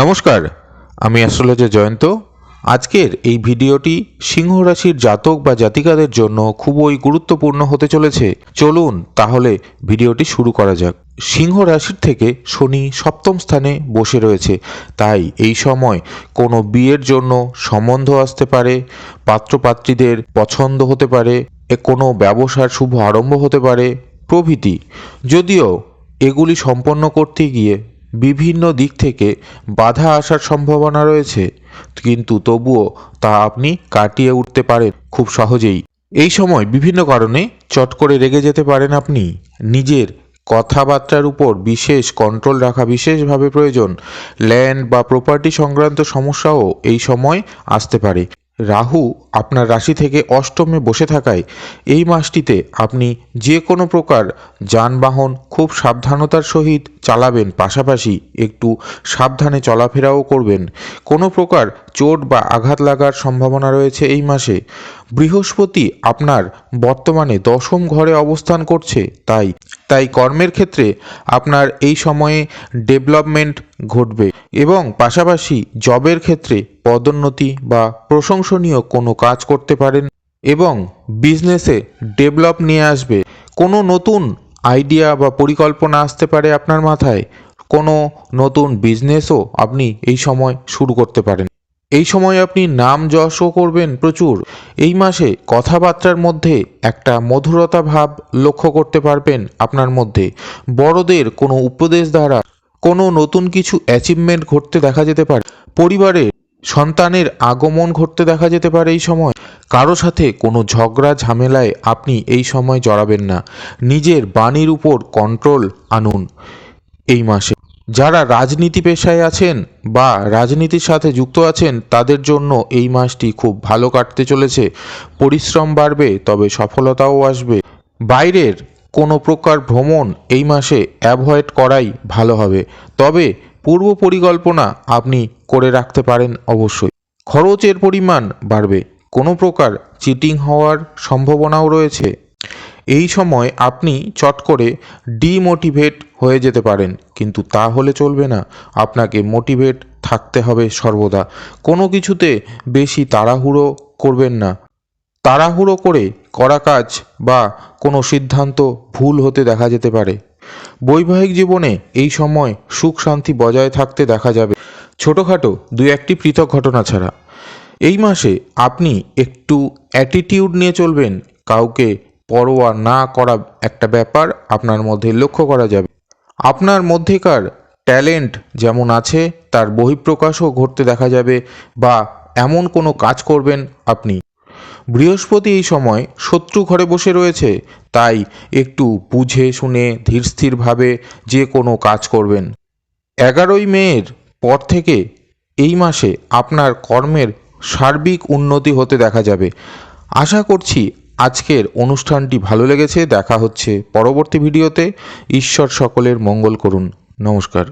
নমস্কার, আমি অ্যাস্ট্রোলজার জয়ন্ত। আজকের এই ভিডিওটি সিংহ রাশির জাতক বা জাতিকাদের জন্য খুবই গুরুত্বপূর্ণ হতে চলেছে। চলুন তাহলে ভিডিওটি শুরু করা যাক। সিংহ রাশির থেকে শনি সপ্তম স্থানে বসে রয়েছে। তাই এই সময় কোনো বিয়ের জন্য সম্বন্ধ আসতে পারে, পাত্রপাত্রীদের পছন্দ হতে পারে কোনো ব্যবসার শুভ আরম্ভ হতে পারে প্রভৃতি। যদিও এগুলি সম্পন্ন করতে গিয়ে বিভিন্ন দিক থেকে বাধা আসার সম্ভাবনা রয়েছে। কিন্তু তবুও তা আপনি কাটিয়ে উঠতে পারেন খুব সহজেই। এই সময় বিভিন্ন কারণে চট করে রেগে যেতে পারেন আপনি। নিজের কথাবার্তার উপর বিশেষ কন্ট্রোল রাখা বিশেষভাবে প্রয়োজন। ল্যান্ড বা প্রপার্টি সংক্রান্ত সমস্যাও এই সময় আসতে পারে। রাহু আপনার রাশি থেকে অষ্টমে বসে থাকায় এই মাসটিতে আপনি যে কোনো প্রকার যানবাহন খুব সাবধানতার সহিত চালাবেন, পাশাপাশি একটু সাবধানে চলাফেরাও করবেন। কোনো প্রকার চোট বা আঘাত লাগার সম্ভাবনা রয়েছে এই মাসে। বৃহস্পতি আপনার বর্তমানে দশম ঘরে অবস্থান করছে, তাই তাই কর্মের ক্ষেত্রে আপনার এই সময়ে ডেভেলপমেন্ট ঘটবে এবং পাশাপাশি জবের ক্ষেত্রে পদোন্নতি বা প্রশংসনীয় কোনো কাজ করতে পারেন এবং বিজনেসে ডেভেলপ নিয়ে আসবে। কোনো নতুন আইডিয়া বা পরিকল্পনা আসতে পারে আপনার মাথায়, কোনো নতুন বিজনেসও আপনি এই সময় শুরু করতে পারেন। এই সময় আপনি নাম যশও করবেন প্রচুর। এই মাসে কথাবার্তার মধ্যে একটা মধুরতা ভাব লক্ষ্য করতে পারবেন আপনার মধ্যে। বড়দের কোনো উপদেশ দ্বারা কোনো নতুন কিছু অ্যাচিভমেন্ট ঘটতে দেখা যেতে পারে। পরিবারে সন্তানের আগমন ঘটতে দেখা যেতে পারে এই সময়। কারও সাথে কোনো ঝগড়া, ঝামেলায় আপনি এই সময় জড়াবেন না। নিজের বাণীর উপর কন্ট্রোল আনুন এই মাসে। যারা রাজনীতি পেশায় আছেন বা রাজনীতির সাথে যুক্ত আছেন, তাদের জন্য এই মাসটি খুব ভালো কাটতে চলেছে। পরিশ্রম বাড়বে, তবে সফলতাও আসবে। বাইরের কোনো প্রকার ভ্রমণ এই মাসে অ্যাভয়েড করাই ভালো হবে। তবে পূর্ব পরিকল্পনা আপনি করে রাখতে পারেন অবশ্যই। খরচের পরিমাণ বাড়বে। কোনো প্রকার চিটিং হওয়ার সম্ভাবনাও রয়েছে। এই সময় আপনি চট করে ডিমোটিভেট হয়ে যেতে পারেন, কিন্তু তা হলে চলবে না। আপনাকে মোটিভেট থাকতে হবে সর্বদা। কোনো কিছুতে বেশি তাড়াহুড়ো করবেন না। তাড়াহুড়ো করে করা কাজ বা কোনো সিদ্ধান্ত ভুল হতে দেখা যেতে পারে। বৈবাহিক জীবনে এই সময় সুখ শান্তি বজায় থাকতে দেখা যাবে। ছোটোখাটো দু একটি পৃথক ঘটনা ছাড়া। এই মাসে আপনি একটু অ্যাটিটিউড নিয়ে চলবেন, কাউকে পরোয়া না করা একটা ব্যাপার আপনার মধ্যে লক্ষ্য করা যাবে। আপনার মধ্যেকার ট্যালেন্ট যেমন আছে, তার বহিঃপ্রকাশও ঘটতে দেখা যাবে বা এমন কোনো কাজ করবেন আপনি। বৃহস্পতি এই সময় শত্রু ঘরে বসে রয়েছে, তাই একটু বুঝে শুনে ধীরস্থিরভাবে যে কোনো কাজ করবেন। এগারোই মেয়ের পর থেকে এই মাসে আপনার কর্মের সার্বিক উন্নতি হতে দেখা যাবে। আশা করছি আজকের অনুষ্ঠানটি ভালো লেগেছে দেখা হচ্ছে পরবর্তী ভিডিওতে। ঈশ্বর সকলের মঙ্গল করুন। নমস্কার।